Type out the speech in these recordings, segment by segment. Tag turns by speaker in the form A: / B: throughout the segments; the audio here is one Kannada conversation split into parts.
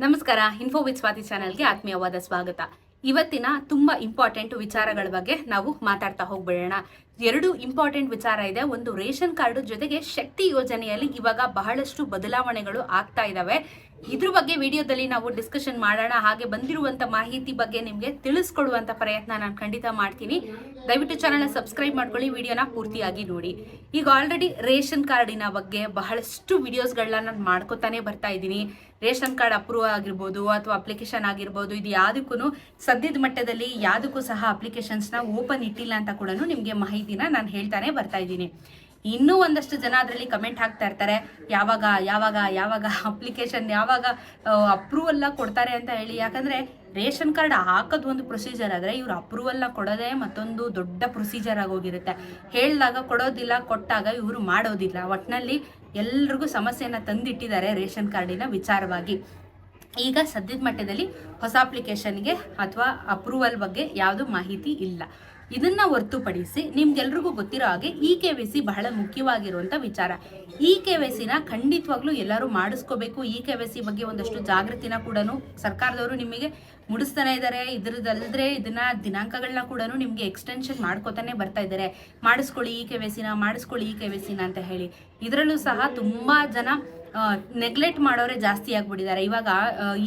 A: ನಮಸ್ಕಾರ ಇನ್ಫೋ ವಿತ್ ಸ್ವಾತಿ ಚಾನೆಲ್ಗೆ ಆತ್ಮೀಯವಾದ ಸ್ವಾಗತ. ಇವತ್ತಿನ ತುಂಬಾ ಇಂಪಾರ್ಟೆಂಟ್ ವಿಚಾರಗಳ ಬಗ್ಗೆ ನಾವು ಮಾತಾಡ್ತಾ ಹೋಗ್ಬಿಡೋಣ. ಎರಡು ಇಂಪಾರ್ಟೆಂಟ್ ವಿಚಾರ ಇದೆ. ಒಂದು ರೇಷನ್ ಕಾರ್ಡ್ ಜೊತೆಗೆ ಶಕ್ತಿ ಯೋಜನೆಯಲ್ಲಿ ಇವಾಗ ಬಹಳಷ್ಟು ಬದಲಾವಣೆಗಳು ಆಗ್ತಾ ಇದಾವೆ. ಇದ್ರ ಬಗ್ಗೆ ವಿಡಿಯೋದಲ್ಲಿ ನಾವು ಡಿಸ್ಕಷನ್ ಮಾಡೋಣ. ಹಾಗೆ ಬಂದಿರುವಂತ ಮಾಹಿತಿ ಬಗ್ಗೆ ನಿಮಗೆ ತಿಳಿಸ್ಕೊಡುವಂತ ಪ್ರಯತ್ನ ನಾನು ಖಂಡಿತ ಮಾಡ್ತೀನಿ. ದಯವಿಟ್ಟು ಚಾನಲ್ ಸಬ್ಸ್ಕ್ರೈಬ್ ಮಾಡ್ಕೊಳ್ಳಿ. ವಿಡಿಯೋನ ಪೂರ್ತಿಯಾಗಿ ನೋಡಿ. ಈಗ ಆಲ್ರೆಡಿ ರೇಷನ್ ಕಾರ್ಡಿನ ಬಗ್ಗೆ ಬಹಳಷ್ಟು ವಿಡಿಯೋಸ್ಗಳನ್ನ ನಾನು ಮಾಡ್ಕೊತಾನೆ ಬರ್ತಾ ಇದ್ದೀನಿ. ರೇಷನ್ ಕಾರ್ಡ್ ಅಪ್ರೂವ್ ಆಗಿರ್ಬೋದು ಅಥವಾ ಅಪ್ಲಿಕೇಶನ್ ಆಗಿರ್ಬೋದು ಇದು ಯಾವುದಕ್ಕೂ ಸದ್ಯದ ಮಟ್ಟದಲ್ಲಿ ಯಾವುದಕ್ಕೂ ಸಹ ಅಪ್ಲಿಕೇಶನ್ಸ್ನ ಓಪನ್ ಇಟ್ಟಿಲ್ಲ ಅಂತ ಕೂಡ ನಿಮಗೆ ಮಾಹಿತಿನ ನಾನು ಹೇಳ್ತಾನೆ ಬರ್ತಾ ಇದ್ದೀನಿ. ಇನ್ನೂ ಒಂದಷ್ಟು ಜನ ಅದರಲ್ಲಿ ಕಮೆಂಟ್ ಹಾಕ್ತಾ ಇರ್ತಾರೆ, ಯಾವಾಗ ಯಾವಾಗ ಯಾವಾಗ ಅಪ್ಲಿಕೇಶನ್ ಯಾವಾಗ ಅಪ್ರೂವಲ್ ಕೊಡ್ತಾರೆ ಅಂತ ಹೇಳಿ. ಯಾಕಂದ್ರೆ ರೇಷನ್ ಕಾರ್ಡ್ ಹಾಕೋದು ಒಂದು ಪ್ರೊಸೀಜರ್ ಆದರೆ ಇವರು ಅಪ್ರೂವಲ್ನ ಕೊಡೋದೇ ಮತ್ತೊಂದು ದೊಡ್ಡ ಪ್ರೊಸೀಜರ್ ಆಗೋಗಿರುತ್ತೆ ಹೇಳಿದಾಗ ಕೊಡೋದಿಲ್ಲ, ಕೊಟ್ಟಾಗ ಇವರು ಮಾಡೋದಿಲ್ಲ. ಒಟ್ಟಿನಲ್ಲಿ ಎಲ್ರಿಗೂ ಸಮಸ್ಯೆಯನ್ನು ತಂದಿಟ್ಟಿದ್ದಾರೆ ರೇಷನ್ ಕಾರ್ಡಿನ ವಿಚಾರವಾಗಿ. ಈಗ ಸದ್ಯದ ಮಟ್ಟದಲ್ಲಿ ಹೊಸ ಅಪ್ಲಿಕೇಶನ್ಗೆ ಅಥವಾ ಅಪ್ರೂವಲ್ ಬಗ್ಗೆ ಯಾವುದು ಮಾಹಿತಿ ಇಲ್ಲ. ಇದನ್ನ ಹೊರತುಪಡಿಸಿ ನಿಮ್ಗೆಲ್ರಿಗೂ ಗೊತ್ತಿರೋ ಹಾಗೆ ಇ ಕೆ ವಿ ಸಿ ಬಹಳ ಮುಖ್ಯವಾಗಿರುವಂತ ವಿಚಾರ. ಇ ಕೆ ವೈ ಸಿನ ಖಂಡಿತವಾಗ್ಲೂ ಎಲ್ಲರೂ ಮಾಡಿಸ್ಕೋಬೇಕು. ಇ ಕೆ ವೈ ಸಿ ಬಗ್ಗೆ ಒಂದಷ್ಟು ಜಾಗೃತಿನ ಕೂಡ ಸರ್ಕಾರದವರು ನಿಮಗೆ ಮುಡಿಸ್ತಾನೆ ಇದ್ದಾರೆ. ಇದ್ರದಲ್ದ್ರೆ ಇದನ್ನ ದಿನಾಂಕಗಳನ್ನ ಕೂಡ ನಿಮ್ಗೆ ಎಕ್ಸ್ಟೆನ್ಷನ್ ಮಾಡ್ಕೋತಾನೆ ಬರ್ತಾ ಇದ್ದಾರೆ. ಮಾಡಿಸ್ಕೊಳ್ಳಿ ಇ ಕೆ ವೈ ಸಿನ ಮಾಡಿಸ್ಕೊಳ್ಳಿ ಇ ಕೆ ವಿ ಸಿನ ಅಂತ ಹೇಳಿ. ಇದರಲ್ಲೂ ಸಹ ತುಂಬಾ ಜನ ನೆಗ್ಲೆಕ್ಟ್ ಮಾಡೋರೆ ಜಾಸ್ತಿ ಆಗ್ಬಿಟ್ಟಿದ್ದಾರೆ. ಇವಾಗ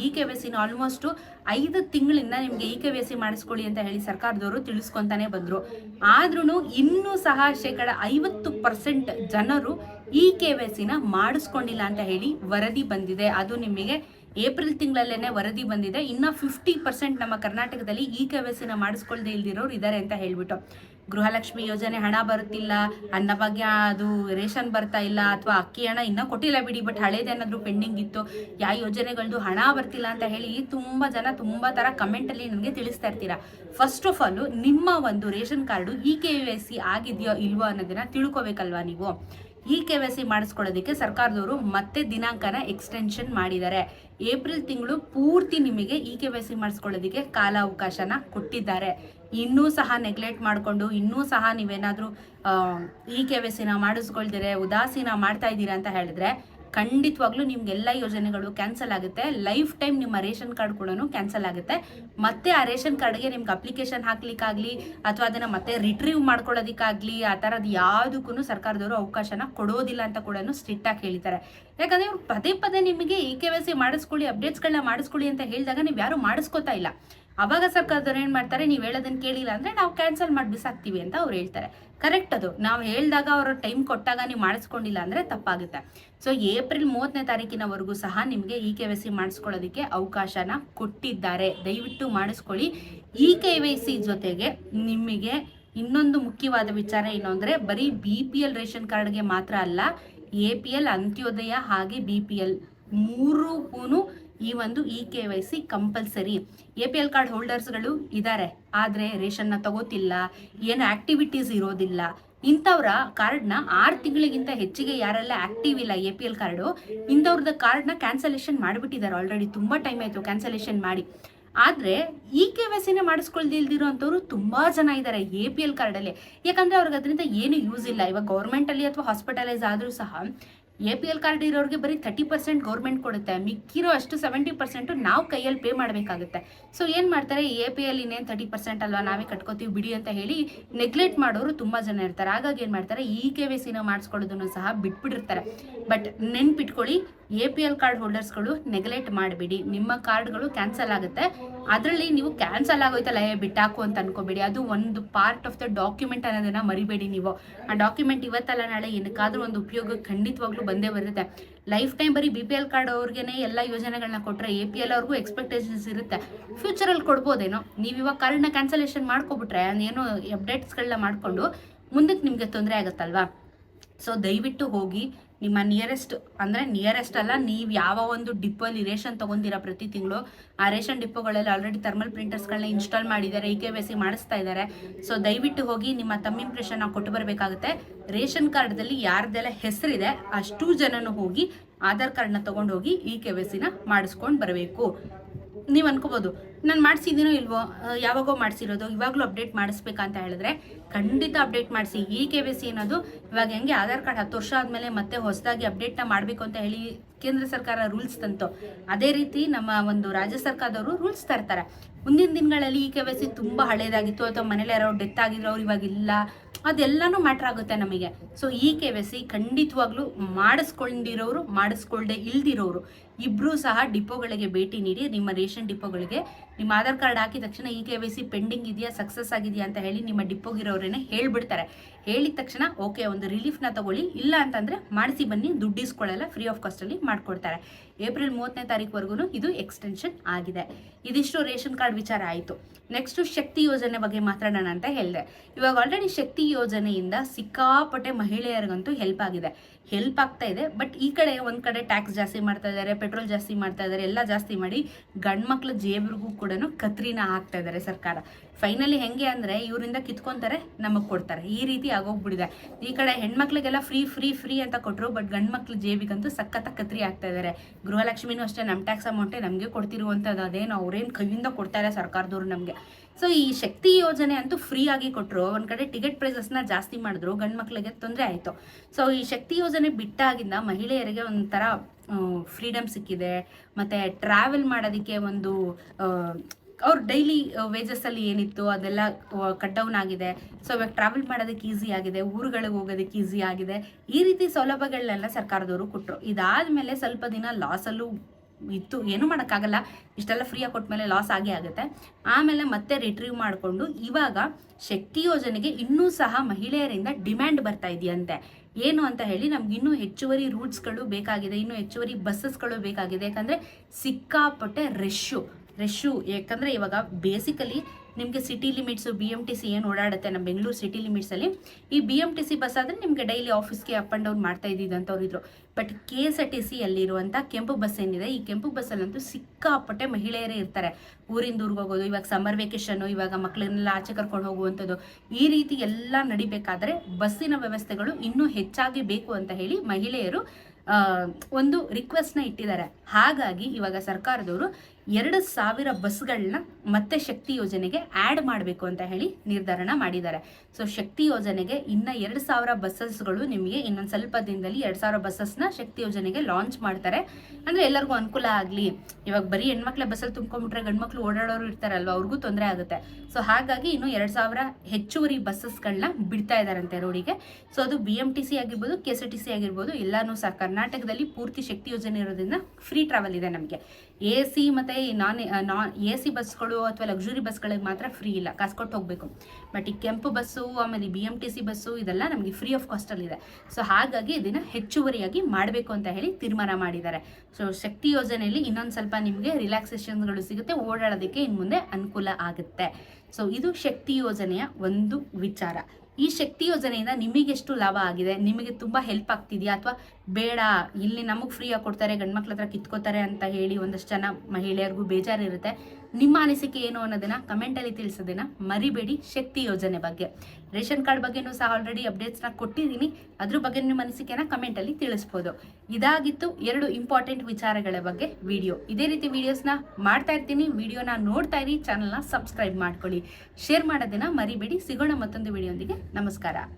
A: ಇ ಕೆ ವಿ ಸಿನ ಆಲ್ಮೋಸ್ಟು ಐದು ತಿಂಗಳಿಂದ ನಿಮಗೆ ಇ ಕೆ ವಿ ಸಿ ಮಾಡಿಸ್ಕೊಳ್ಳಿ ಅಂತ ಹೇಳಿ ಸರ್ಕಾರದವರು ತಿಳಿಸ್ಕೊಂತಾನೆ ಬಂದರು. ಆದ್ರೂ ಇನ್ನೂ ಸಹ ಶೇಕಡ ಐವತ್ತು ಪರ್ಸೆಂಟ್ ಜನರು ಇ ಕೆ ವಿ ಸಿನ ಮಾಡಿಸ್ಕೊಂಡಿಲ್ಲ ಅಂತ ಹೇಳಿ ವರದಿ ಬಂದಿದೆ. ಅದು ನಿಮಗೆ ಏಪ್ರಿಲ್ ತಿಂಗಳಲ್ಲೇನೆ ವರದಿ ಬಂದಿದೆ. ಇನ್ನು ಫಿಫ್ಟಿ ಪರ್ಸೆಂಟ್ ನಮ್ಮ ಕರ್ನಾಟಕದಲ್ಲಿ ಇ ಕೆ ವಿ ಸಿನ ಮಾಡಿಸ್ಕೊಳ್ದೇ ಇಲ್ದಿರೋರು ಇದ್ದಾರೆ ಅಂತ ಹೇಳ್ಬಿಟ್ಟು. ಗೃಹಲಕ್ಷ್ಮಿ ಯೋಜನೆ ಹಣ ಬರುತ್ತಿಲ್ಲ ಅನ್ನಭಾಗ್ಯ ಅದು ರೇಷನ್ ಬರ್ತಾ ಇಲ್ಲ ಅಥವಾ ಅಕ್ಕಿ ಹಣ ಇನ್ನೂ ಕೊಟ್ಟಿಲ್ಲ ಬಿಡಿ ಬಟ್ ಹಳೇದೇನಾದ್ರೂ ಪೆಂಡಿಂಗ್ ಇತ್ತು, ಯಾವ ಯೋಜನೆಗಳದ್ದು ಹಣ ಬರ್ತಿಲ್ಲ ಅಂತ ಹೇಳಿ ತುಂಬಾ ಜನ ತುಂಬಾ ತರ ಕಮೆಂಟ್ ಅಲ್ಲಿ ನನಗೆ ತಿಳಿಸ್ತಾ ಇರ್ತೀರಾ. ಫಸ್ಟ್ ಆಫ್ ಆಲ್ ನಿಮ್ಮ ಒಂದು ration card E K V C ಆಗಿದೆಯೋ ಇಲ್ವೋ ಅನ್ನೋದನ್ನ ತಿಳ್ಕೊಬೇಕಲ್ವಾ ನೀವು? ಇ ಕೆ ವೈ ಸಿ ಮಾಡಿಸ್ಕೊಳ್ಳೋದಕ್ಕೆ ಸರ್ಕಾರದವರು ಮತ್ತೆ ದಿನಾಂಕನ ಎಕ್ಸ್ಟೆನ್ಷನ್ ಮಾಡಿದ್ದಾರೆ. ಏಪ್ರಿಲ್ ತಿಂಗಳು ಪೂರ್ತಿ ನಿಮಗೆ ಇ ಕೆ ವೈ ಸಿ ಮಾಡಿಸ್ಕೊಳ್ಳೋದಕ್ಕೆ ಕಾಲಾವಕಾಶನ ಕೊಟ್ಟಿದ್ದಾರೆ. ಇನ್ನೂ ಸಹ ನೆಗ್ಲೆಕ್ಟ್ ಮಾಡಿಕೊಂಡು, ಇನ್ನೂ ಸಹ ನೀವೇನಾದರೂ ಇ ಕೆ ವೈ ಸಿನ ಉದಾಸೀನ ಮಾಡ್ತಾ ಇದ್ದೀರಾ ಅಂತ ಹೇಳಿದ್ರೆ, ಖಂಡಿತವಾಗ್ಲೂ ನಿಮ್ಗೆಲ್ಲ ಯೋಜನೆಗಳು ಕ್ಯಾನ್ಸಲ್ ಆಗುತ್ತೆ. ಲೈಫ್ ಟೈಮ್ ನಿಮ್ಮ ರೇಷನ್ ಕಾರ್ಡ್ ಕೂಡ ಕ್ಯಾನ್ಸಲ್ ಆಗುತ್ತೆ. ಮತ್ತೆ ಆ ರೇಷನ್ ಕಾರ್ಡ್ಗೆ ನಿಮ್ಗೆ ಅಪ್ಲಿಕೇಶನ್ ಹಾಕ್ಲಿಕ್ಕಾಗ್ಲಿ, ಅಥವಾ ಅದನ್ನ ಮತ್ತೆ ರಿಟ್ರೀವ್ ಮಾಡ್ಕೊಳ್ಳೋದಕ್ಕಾಗ್ಲಿ, ಆ ಥರದ್ದು ಯಾವುದಕ್ಕೂ ಸರ್ಕಾರದವರು ಅವಕಾಶನ ಕೊಡೋದಿಲ್ಲ ಅಂತ ಕೂಡ ಸ್ಟ್ರಿಕ್ಟಾಗಿ ಹೇಳಿದ್ದಾರೆ. ಯಾಕಂದ್ರೆ ಇವ್ರು ಪದೇ ಪದೇ ನಿಮಗೆ ಇ ಕೆ ವೈ ಸಿ ಮಾಡಿಸ್ಕೊಳ್ಳಿ ಅಪ್ಡೇಟ್ಸ್ಗಳನ್ನ ಮಾಡಿಸ್ಕೊಳ್ಳಿ ಅಂತ ಹೇಳಿದಾಗ ನೀವು ಯಾರು ಮಾಡಿಸ್ಕೊತಾ ಇಲ್ಲ. ಅವಾಗ ಸರ್ಕಾರದವ್ರು ಏನು ಮಾಡ್ತಾರೆ, ನೀವು ಹೇಳೋದನ್ನ ಕೇಳಿಲ್ಲ ಅಂದ್ರೆ ನಾವು ಕ್ಯಾನ್ಸಲ್ ಮಾಡಿ ಬಿಸಾಕ್ತೀವಿ ಅಂತ ಅವ್ರು ಹೇಳ್ತಾರೆ. ಕರೆಕ್ಟ್ ಅದು. ನಾವು ಹೇಳಿದಾಗ ಅವರು ಟೈಮ್ ಕೊಟ್ಟಾಗ ನೀವು ಮಾಡಿಸ್ಕೊಂಡಿಲ್ಲ ಅಂದ್ರೆ ತಪ್ಪಾಗುತ್ತೆ. ಸೊ ಏಪ್ರಿಲ್ ಮೂವತ್ತನೇ ತಾರೀಕಿನವರೆಗೂ ಸಹ ನಿಮಗೆ ಇ ಕೆ ವೈ ಸಿ ಮಾಡಿಸ್ಕೊಳ್ಳೋದಕ್ಕೆ ಅವಕಾಶನ ಕೊಟ್ಟಿದ್ದಾರೆ. ದಯವಿಟ್ಟು ಮಾಡಿಸ್ಕೊಳ್ಳಿ. ಇ ಕೆ ವೈ ಸಿ ಜೊತೆಗೆ ನಿಮಗೆ ಇನ್ನೊಂದು ಮುಖ್ಯವಾದ ವಿಚಾರ ಏನು ಅಂದರೆ, ಬರೀ ಬಿ ಪಿ ಎಲ್ ರೇಷನ್ ಕಾರ್ಡ್ಗೆ ಮಾತ್ರ ಅಲ್ಲ ಎ ಪಿ ಎಲ್ ಅಂತ್ಯೋದಯ ಹಾಗೆ ಬಿ ಪಿ ಎಲ್ ಮೂರೂ ಈ ಒಂದು E K Y C compulsory. A P L card ಹೋಲ್ಡರ್ಸ್ಗಳು ಇದ್ದಾರೆ ಆದರೆ ರೇಷನ್ನ ತಗೋತಿಲ್ಲ. ಏನು ಆಕ್ಟಿವಿಟೀಸ್ ಇರೋದಿಲ್ಲ. ಇಂಥವ್ರ ಕಾರ್ಡ್ನ ಆರು ತಿಂಗಳಿಗಿಂತ ಹೆಚ್ಚಿಗೆ ಯಾರೆಲ್ಲ ಆಕ್ಟಿವ್ ಇಲ್ಲ ಎ ಪಿ ಎಲ್ ಕಾರ್ಡು ಇಂಥವ್ರದ್ದು ಕಾರ್ಡ್ನ ಕ್ಯಾನ್ಸಲೇಷನ್ ಮಾಡಿಬಿಟ್ಟಿದ್ದಾರೆ ಆಲ್ರೆಡಿ. ತುಂಬ ಟೈಮ್ ಆಯಿತು ಕ್ಯಾನ್ಸಲೇಷನ್ ಮಾಡಿ. ಆದರೆ ಇ ಕೆ ವೈ ಸಿನೇ ಮಾಡಿಸ್ಕೊಳ್ದಿಲ್ದಿರೋ ಅಂಥವ್ರು ತುಂಬ ಜನ ಇದ್ದಾರೆ ಎ ಪಿ ಎಲ್ ಕಾರ್ಡಲ್ಲಿ. ಯಾಕಂದರೆ ಅವ್ರಿಗೆ ಅದರಿಂದ ಏನು ಯೂಸ್ ಇಲ್ಲ. ಇವಾಗ ಗೌರ್ಮೆಂಟಲ್ಲಿ ಅಥವಾ ಹಾಸ್ಪಿಟಲೈಸ್ ಆದರೂ ಸಹ ಎ ಪಿ ಎಲ್ ಕಾರ್ಡ್ ಇರೋರಿಗೆ ಬರೀ ತರ್ಟಿ ಪರ್ಸೆಂಟ್ ಗೌರ್ಮೆಂಟ್ ಕೊಡುತ್ತೆ. ಮಿಕ್ಕಿರೋ ಅಷ್ಟು ಸೆವೆಂಟಿ ಪರ್ಸೆಂಟು ನಾವು ಕೈಯಲ್ಲಿ ಪೇ ಮಾಡಬೇಕಾಗುತ್ತೆ. ಸೊ ಏನು ಮಾಡ್ತಾರೆ? ಎ ಪಿ ಎಲ್ ಇನ್ನೇನು ತರ್ಟಿ ಪರ್ಸೆಂಟ್ ಅಲ್ವಾ ನಾವೇ ಕಟ್ಕೋತೀವಿ, ಬಿಡಿ ಅಂತ ಹೇಳಿ ನೆಗ್ಲೆಕ್ಟ್ ಮಾಡೋರು ತುಂಬ ಜನ ಇರ್ತಾರೆ. ಹಾಗಾಗಿ ಏನು ಮಾಡ್ತಾರೆ? ಈ ಕೆ ವೈ ಸಿನ ಮಾಡಿಸ್ಕೊಳ್ಳೋದನ್ನು ಸಹ ಬಿಟ್ಬಿಟ್ಟಿರ್ತಾರೆ. ಬಟ್ ನೆನ್ಪಿಟ್ಕೊಳ್ಳಿ ಎ ಪಿ ಎಲ್ ಕಾರ್ಡ್ ಹೋಲ್ಡರ್ಸ್ಗಳು ನೆಗ್ಲೆಕ್ಟ್ ಮಾಡಬೇಡಿ. ನಿಮ್ಮ ಕಾರ್ಡ್ಗಳು ಕ್ಯಾನ್ಸಲ್ ಆಗುತ್ತೆ. ಅದರಲ್ಲಿ ನೀವು ಕ್ಯಾನ್ಸಲ್ ಆಗೋಯ್ತಲ್ಲ ಏ ಬಿಟ್ಟಾಕು ಅಂತ ಅನ್ಕೋಬೇಡಿ. ಅದು ಒಂದು ಪಾರ್ಟ್ ಆಫ್ ದ ಡಾಕ್ಯುಮೆಂಟ್ ಅನ್ನೋದನ್ನ ಮರಿಬೇಡಿ ನೀವು. ಆ ಡಾಕ್ಯುಮೆಂಟ್ ಇವತ್ತಲ್ಲ, ನಾಳೆ ಏನಕ್ಕಾದ್ರೂ ಒಂದು ಉಪಯೋಗ ಖಂಡಿತವಾಗ್ಲೂ ಬಂದೇ ಬರುತ್ತೆ. ಲೈಫ್ ಟೈಮ್ ಬರೀ ಬಿ ಪಿ ಎಲ್ ಕಾರ್ಡ್ ಅವ್ರಿಗೇನೆ ಎಲ್ಲ ಯೋಜನೆಗಳನ್ನ ಕೊಟ್ಟರೆ ಎ ಪಿ ಎಲ್ ಅವ್ರಿಗೂ ಎಕ್ಸ್ಪೆಕ್ಟೇಷನ್ಸ್ ಇರುತ್ತೆ. ಫ್ಯೂಚರಲ್ಲಿ ಕೊಡ್ಬೋದೇನೋ? ನೀವು ಇವಾಗ ಕಾರ್ಡ್ನ ಕ್ಯಾನ್ಸಲೇಷನ್ ಮಾಡ್ಕೊಬಿಟ್ರೆ ಏನೋ ಅಪ್ಡೇಟ್ಸ್ಗಳನ್ನ ಮಾಡಿಕೊಂಡು ಮುಂದಕ್ಕೆ ನಿಮಗೆ ತೊಂದರೆ ಆಗುತ್ತಲ್ವಾ? ಸೊ ದಯವಿಟ್ಟು ಹೋಗಿ ನಿಮ್ಮ ನಿಯರೆಸ್ಟ್ ಅಂದರೆ ನಿಯರೆಸ್ಟ್ ಅಲ್ಲ, ನೀವು ಯಾವ ಒಂದು ಡಿಪ್ಪಲ್ಲಿ ರೇಷನ್ ತೊಗೊಂಡಿರ ಪ್ರತಿ ತಿಂಗಳು, ಆ ರೇಷನ್ ಡಿಪ್ಪೋಗಳಲ್ಲಿ ಆಲ್ರೆಡಿ ಥರ್ಮಲ್ ಪ್ರಿಂಟರ್ಸ್ಗಳನ್ನ ಇನ್ಸ್ಟಾಲ್ ಮಾಡಿದ್ದಾರೆ ಇ ಕೆ ಸಿ ಮಾಡಿಸ್ತಾ ಇದ್ದಾರೆ. ಸೊ ದಯವಿಟ್ಟು ಹೋಗಿ ನಿಮ್ಮ ತಮ್ಮ ಇಂಪ್ರೆಷನ್ನ ಕೊಟ್ಟು ಬರಬೇಕಾಗುತ್ತೆ. ರೇಷನ್ ಕಾರ್ಡ್ದಲ್ಲಿ ಯಾರ್ದೆಲ್ಲ ಹೆಸರಿದೆ, ಅಷ್ಟು ಜನನು ಹೋಗಿ ಆಧಾರ್ ಕಾರ್ಡ್ನ ತೊಗೊಂಡು ಹೋಗಿ ಇ ಕೆ ವೈ ಸಿನ ಮಾಡಿಸ್ಕೊಂಡು ಬರಬೇಕು. ನೀವು ಅನ್ಕೋಬೋದು. ನಾನು ಮಾಡಿಸಿದ್ದೀನೋ ಇಲ್ವೋ ಯಾವಾಗೋ ಮಾಡಿಸಿರೋದು, ಇವಾಗಲೂ ಅಪ್ಡೇಟ್ ಮಾಡಿಸ್ಬೇಕಂತ ಹೇಳಿದ್ರೆ ಖಂಡಿತ ಅಪ್ಡೇಟ್ ಮಾಡಿಸಿ. ಈ ಕೆ ಬಿ ಸಿ ಅನ್ನೋದು ಇವಾಗ ಹೆಂಗೆ ಆಧಾರ್ ಕಾರ್ಡ್ ಹತ್ತು ವರ್ಷ ಆದಮೇಲೆ ಮತ್ತೆ ಹೊಸದಾಗಿ ಅಪ್ಡೇಟ್ನ ಮಾಡಬೇಕು ಅಂತ ಹೇಳಿ ಕೇಂದ್ರ ಸರ್ಕಾರ ರೂಲ್ಸ್ ತಂತು. ಅದೇ ರೀತಿ ನಮ್ಮ ಒಂದು ರಾಜ್ಯ ಸರ್ಕಾರದವರು ರೂಲ್ಸ್ ತರ್ತಾರೆ. ಮುಂದಿನ ದಿನಗಳಲ್ಲಿ ಈ ಕೆ ವೈ ಸಿ ತುಂಬ ಹಳೇದಾಗಿತ್ತು ಅಥವಾ ಮನೇಲಿ ಯಾರೋ ಡೆತ್ ಆಗಿದ್ರು ಅವ್ರು ಇವಾಗ ಇಲ್ಲ ಅದೆಲ್ಲನೂ ಮ್ಯಾಟ್ರ್ ಆಗುತ್ತೆ ನಮಗೆ. ಸೊ ಈ ಕೆ ವೈ ಸಿ ಖಂಡಿತವಾಗ್ಲೂ ಮಾಡಿಸ್ಕೊಂಡಿರೋರು ಮಾಡಿಸ್ಕೊಳ್ಳದೆ ಇಲ್ದಿರೋರು ಇಬ್ಬರೂ ಸಹ ಡಿಪೋಗಳಿಗೆ ಭೇಟಿ ನೀಡಿ, ನಿಮ್ಮ ರೇಷನ್ ಡಿಪೋಗಳಿಗೆ ನಿಮ್ಮ ಆಧಾರ್ ಕಾರ್ಡ್ ಹಾಕಿದ ತಕ್ಷಣ E K Y C pending ಇದೆಯಾ, ಸಕ್ಸಸ್ ಆಗಿದೆಯಾ ಅಂತ ಹೇಳಿ ನಿಮ್ಮ ಡಿಪೋಗಿರೋರೇನೆ ಹೇಳ್ಬಿಡ್ತಾರೆ. ಹೇಳಿದ ತಕ್ಷಣ, ಓಕೆ, ಒಂದು ರಿಲೀಫ್ನ ತಗೊಳ್ಳಿ. ಇಲ್ಲ ಅಂತಂದರೆ ಮಾಡಿಸಿ ಬನ್ನಿ, ದುಡ್ಡು ಇಸ್ಕೊಳ್ಳಲ್ಲ ಫ್ರೀ ಆಫ್ ಕಾಸ್ಟಲ್ಲಿ ಮಾಡಿಕೊಡ್ತಾರೆ. ಏಪ್ರಿಲ್ ಮೂವತ್ತನೇ ತಾರೀಕುವರೆಗೂ ಇದು ಎಕ್ಸ್ಟೆನ್ಷನ್ ಆಗಿದೆ. ಇದಿಷ್ಟು ರೇಷನ್ ಕಾರ್ಡ್ ವಿಚಾರ ಆಯಿತು. ನೆಕ್ಸ್ಟು ಶಕ್ತಿ ಯೋಜನೆ ಬಗ್ಗೆ ಮಾತಾಡೋಣ ಅಂತ ಹೇಳಿದೆ. ಇವಾಗ ಆಲ್ರೆಡಿ ಶಕ್ತಿ ಯೋಜನೆಯಿಂದ ಸಿಕ್ಕಾಪಟ್ಟೆ ಮಹಿಳೆಯರಿಗಂತೂ ಹೆಲ್ಪ್ ಆಗಿದೆ. ಹೆಲ್ಪ್ ಆಗ್ತಾ ಇದೆ ಬಟ್ ಈ ಕಡೆ ಒಂದು ಕಡೆ ಟ್ಯಾಕ್ಸ್ ಜಾಸ್ತಿ ಮಾಡ್ತಾ ಇದ್ದಾರೆ ಪೆಟ್ರೋಲ್ ಜಾಸ್ತಿ ಮಾಡ್ತಾ ಇದ್ದಾರೆ ಎಲ್ಲ ಜಾಸ್ತಿ ಮಾಡಿ ಗಂಡ್ಮಕ್ಳ ಜೇಬ್ರಿಗೂ ಕೂಡ ಕತ್ರಿನ ಹಾಕ್ತಾ ಇದ್ದಾರೆ ಸರ್ಕಾರ. ಫೈನಲಿ ಹೆಂಗೆ ಅಂದರೆ, ಇವರಿಂದ ಕಿತ್ಕೊತಾರೆ, ನಮಗೆ ಕೊಡ್ತಾರೆ. ಈ ರೀತಿ ಆಗೋಗ್ಬಿಟ್ಟಿದೆ. ಈ ಕಡೆ ಹೆಣ್ಮಕ್ಳಿಗೆಲ್ಲ ಫ್ರೀ ಫ್ರೀ ಫ್ರೀ ಅಂತ ಕೊಟ್ಟರು ಬಟ್ ಗಂಡ್ ಮಕ್ಳ ಜೇಬಿಗಂತೂ ಸಖತ್ತ ಕತ್ರಿ ಆಗ್ತಾ ಇದ್ದಾರೆ ಗೃಹಲಕ್ಷ್ಮಿನೂ ಅಷ್ಟೇ ನಮ್ಮ ಟ್ಯಾಕ್ಸ್ ಅಮೌಂಟೇ ನಮಗೆ ಕೊಡ್ತಿರುವಂಥದ್ದು. ಅದೇನು ಅವ್ರೇನು ಕೈಯಿಂದ ಕೊಡ್ತಾ ಇಲ್ಲ ಸರ್ಕಾರದವ್ರು ನಮಗೆ. ಸೊ ಈ ಶಕ್ತಿ ಯೋಜನೆ ಅಂತೂ ಫ್ರೀ ಆಗಿ ಕೊಟ್ಟರು ಒಂದು ಕಡೆ ಟಿಕೆಟ್ ಪ್ರೈಸಸ್ನ ಜಾಸ್ತಿ ಮಾಡಿದ್ರು ಗಂಡ್ ಮಕ್ಳಿಗೆ ತೊಂದರೆ ಆಯಿತು. ಸೊ ಈ ಶಕ್ತಿ ಯೋಜನೆ ಬಿಟ್ಟಾಗಿಂದ ಮಹಿಳೆಯರಿಗೆ ಒಂಥರ ಫ್ರೀಡಮ್ ಸಿಕ್ಕಿದೆ. ಮತ್ತೆ ಟ್ರಾವೆಲ್ ಮಾಡೋದಕ್ಕೆ ಒಂದು ಅವ್ರ ಡೈಲಿ ವೇಜಸ್ ಅಲ್ಲಿ ಏನಿತ್ತು ಅದೆಲ್ಲ ಕಟ್ ಡೌನ್ ಆಗಿದೆ. ಸೊ ಇವಾಗ ಟ್ರಾವೆಲ್ ಮಾಡೋದಕ್ಕೆ ಈಸಿ ಆಗಿದೆ, ಊರುಗಳಿಗೆ ಹೋಗೋದಕ್ಕೆ ಈಸಿ ಆಗಿದೆ. ಈ ರೀತಿ ಸೌಲಭ್ಯಗಳನ್ನೆಲ್ಲ ಸರ್ಕಾರದವರು ಕೊಟ್ಟರು ಇದಾದ್ಮೇಲೆ ಸ್ವಲ್ಪ ದಿನ ಲಾಸಲ್ಲೂ ಇತ್ತು. ಏನು ಮಾಡೋಕ್ಕಾಗಲ್ಲ. ಇಷ್ಟೆಲ್ಲ ಫ್ರೀಯಾಗಿ ಕೊಟ್ಮೇಲೆ ಲಾಸ್ ಆಗೇ ಆಗುತ್ತೆ. ಆಮೇಲೆ ಮತ್ತೆ ರಿಟ್ರೀವ್ ಮಾಡಿಕೊಂಡು ಇವಾಗ ಶಕ್ತಿ ಯೋಜನೆಗೆ ಇನ್ನೂ ಸಹ ಮಹಿಳೆಯರಿಂದ ಡಿಮ್ಯಾಂಡ್ ಬರ್ತಾ ಇದೆಯಂತೆ. ಏನು ಅಂತ ಹೇಳಿ ನಮ್ಗೆ ಇನ್ನೂ ಹೆಚ್ಚುವರಿ ರೂಟ್ಸ್ಗಳು ಬೇಕಾಗಿದೆ. ಇನ್ನೂ ಹೆಚ್ಚುವರಿ ಬಸ್ಸಸ್ಗಳು ಬೇಕಾಗಿದೆ. ಯಾಕಂದರೆ ಸಿಕ್ಕಾಪಟ್ಟೆ ರೆಶ್ಶು ರೆಶ್ಶು ಯಾಕಂದರೆ ಇವಾಗ ಬೇಸಿಕಲಿ ನಿಮಗೆ city limits B M T C ಏನು ಓಡಾಡುತ್ತೆ ನಮ್ಮ ಬೆಂಗಳೂರು ಸಿಟಿ ಲಿಮಿಟ್ಸಲ್ಲಿ ಈ B M T C bus ಆದರೆ ನಿಮಗೆ ಡೈಲಿ ಆಫೀಸ್ಗೆ ಅಪ್ ಆ್ಯಂಡ್ ಡೌನ್ ಮಾಡ್ತಾ ಇದ್ದಿದ್ದಂಥವ್ರು ಇದ್ರು. But K S R T C ಅಲ್ಲಿರುವಂಥ ಕೆಂಪು ಬಸ್ ಏನಿದೆ, ಈ ಕೆಂಪು ಬಸ್ಸಲ್ಲಂತೂ ಸಿಕ್ಕಾಪಟ್ಟೆ ಮಹಿಳೆಯರೇ ಇರ್ತಾರೆ. ಊರಿಂದ ಊರಿಗೆ ಹೋಗೋದು, ಇವಾಗ ಸಮ್ಮರ್ ವೆಕೇಷನ್ನು ಇವಾಗ ಮಕ್ಕಳನ್ನೆಲ್ಲ ಆಚೆ ಕರ್ಕೊಂಡು ಹೋಗುವಂಥದ್ದು, ಈ ರೀತಿ ಎಲ್ಲ ನಡಿಬೇಕಾದ್ರೆ ಬಸ್ಸಿನ ವ್ಯವಸ್ಥೆಗಳು ಇನ್ನೂ ಹೆಚ್ಚಾಗಿ ಬೇಕು ಅಂತ ಹೇಳಿ ಮಹಿಳೆಯರು ಒಂದು ರಿಕ್ವೆಸ್ಟ್ನ ಇಟ್ಟಿದ್ದಾರೆ. ಹಾಗಾಗಿ ಇವಾಗ ಸರ್ಕಾರದವರು ಎರಡು ಸಾವಿರ ಬಸ್ಗಳನ್ನ ಮತ್ತೆ ಶಕ್ತಿ ಯೋಜನೆಗೆ ಆ್ಯಡ್ ಮಾಡಬೇಕು ಅಂತ ಹೇಳಿ ನಿರ್ಧಾರನ ಮಾಡಿದ್ದಾರೆ. ಸೊ ಶಕ್ತಿ ಯೋಜನೆಗೆ ಇನ್ನು ಎರಡು ಸಾವಿರ ಬಸ್ಸಸ್ಗಳು ನಿಮಗೆ ಇನ್ನೊಂದು ಸ್ವಲ್ಪ ದಿನದಲ್ಲಿ ಎರಡು ಸಾವಿರ ಬಸ್ಸಸ್ನ ಶಕ್ತಿ ಯೋಜನೆಗೆ ಲಾಂಚ್ ಮಾಡ್ತಾರೆ. ಅಂದರೆ ಎಲ್ಲರಿಗೂ ಅನುಕೂಲ ಆಗಲಿ. ಇವಾಗ ಬರೀ ಹೆಣ್ಮಕ್ಳ ಬಸ್ಸಲ್ಲಿ ತುಂಬ್ಕೊಂಡ್ಬಿಟ್ರೆ ಗಂಡ್ಮಕ್ಳು ಓಡಾಡೋರು ಇರ್ತಾರಲ್ವ, ಅವ್ರಿಗೂ ತೊಂದರೆ ಆಗುತ್ತೆ. ಸೊ ಹಾಗಾಗಿ ಇನ್ನು ಎರಡು ಸಾವಿರ ಹೆಚ್ಚುವರಿ ಬಸ್ಸಸ್ಗಳನ್ನ ಬಿಡ್ತಾ ಇದ್ದಾರಂತೆ ರೋಡಿಗೆ. ಸೊ ಅದು ಬಿ ಎಂ ಟಿ ಸಿ ಆಗಿರ್ಬೋದು K S R T C ಆಗಿರ್ಬೋದು, ಎಲ್ಲಾನು ಸಹ ಕರ್ನಾಟಕದಲ್ಲಿ ಪೂರ್ತಿ ಶಕ್ತಿ ಯೋಜನೆ ಇರೋದ್ರಿಂದ ಫ್ರೀ ಟ್ರಾವೆಲ್ ಇದೆ ನಮಗೆ. ಎ ಸಿ ಮತ್ತು ನಾನ್ ನಾನ್ ಎ ಸಿ ಬಸ್ಗಳು ಅಥವಾ ಲಕ್ಸುರಿ ಬಸ್ಗಳಿಗೆ ಮಾತ್ರ ಫ್ರೀ ಇಲ್ಲ. ಕಾಸು ಕೊಟ್ಟು ಹೋಗಬೇಕು. ಬಟ್ ಈ ಕೆಂಪು ಬಸ್ಸು ಆಮೇಲೆ B M T C bus ಇದೆಲ್ಲ ನಮಗೆ ಫ್ರೀ ಆಫ್ ಕಾಸ್ಟಲ್ಲಿದೆ ಸೊ ಹಾಗಾಗಿ ಇದನ್ನು ಹೆಚ್ಚುವರಿಯಾಗಿ ಮಾಡಬೇಕು ಅಂತ ಹೇಳಿ ತೀರ್ಮಾನ ಮಾಡಿದ್ದಾರೆ. ಸೊ ಶಕ್ತಿ ಯೋಜನೆಯಲ್ಲಿ ಇನ್ನೊಂದು ಸ್ವಲ್ಪ ನಿಮಗೆ ರಿಲ್ಯಾಕ್ಸೇಷನ್ಗಳು ಸಿಗುತ್ತೆ. ಓಡಾಡೋದಕ್ಕೆ ಇನ್ನು ಮುಂದೆ ಅನುಕೂಲ ಆಗುತ್ತೆ. ಸೊ ಇದು ಶಕ್ತಿ ಯೋಜನೆಯ ಒಂದು ವಿಚಾರ. ಈ ಶಕ್ತಿ ಯೋಜನೆಯಿಂದ ನಿಮಗೆಷ್ಟು ಲಾಭ ಆಗಿದೆ? ನಿಮಗೆ ತುಂಬ ಹೆಲ್ಪ್ ಆಗ್ತಿದೆಯಾ? ಅಥವಾ ಬೇಡ, ಇಲ್ಲಿ ನಮಗೆ ಫ್ರೀಯಾಗಿ ಕೊಡ್ತಾರೆ, ಗಂಡ್ಮಕ್ಳ ಹತ್ರ ಕಿತ್ಕೋತಾರೆ ಅಂತ ಹೇಳಿ ಒಂದಷ್ಟು ಜನ ಮಹಿಳೆಯರಿಗೂ ಬೇಜಾರಿರುತ್ತೆ ನಿಮ್ಮ ಅನಿಸಿಕೆ ಏನು ಅನ್ನೋದನ್ನ ಕಮೆಂಟಲ್ಲಿ ತಿಳಿಸೋದನ್ನು ಮರಿಬೇಡಿ ಶಕ್ತಿ ಯೋಜನೆ ಬಗ್ಗೆ. ರೇಷನ್ ಕಾರ್ಡ್ ಬಗ್ಗೆನೂ ಸಹ ಆಲ್ರೆಡಿ ಅಪ್ಡೇಟ್ಸ್ನ ಕೊಟ್ಟಿದ್ದೀನಿ. ಅದ್ರ ಬಗ್ಗೆ ನಿಮ್ಮ ಅನಿಸಿಕೆನ ಕಮೆಂಟಲ್ಲಿ ತಿಳಿಸ್ಬೋದು. ಇದಾಗಿತ್ತು ಎರಡು ಇಂಪಾರ್ಟೆಂಟ್ ವಿಚಾರಗಳ ಬಗ್ಗೆ ವಿಡಿಯೋ ಇದೇ ರೀತಿ ವಿಡಿಯೋಸ್ನ ಮಾಡ್ತಾ ಇರ್ತೀನಿ. ವಿಡಿಯೋನ ನೋಡ್ತಾ ಇರಿ ಚಾನಲ್ನ ಸಬ್ಸ್ಕ್ರೈಬ್ ಮಾಡ್ಕೊಳ್ಳಿ. ಶೇರ್ ಮಾಡೋದನ್ನು ಮರಿಬೇಡಿ. ಸಿಗೋಣ ಮತ್ತೊಂದು ವಿಡಿಯೋಂದಿಗೆ ನಮಸ್ಕಾರ.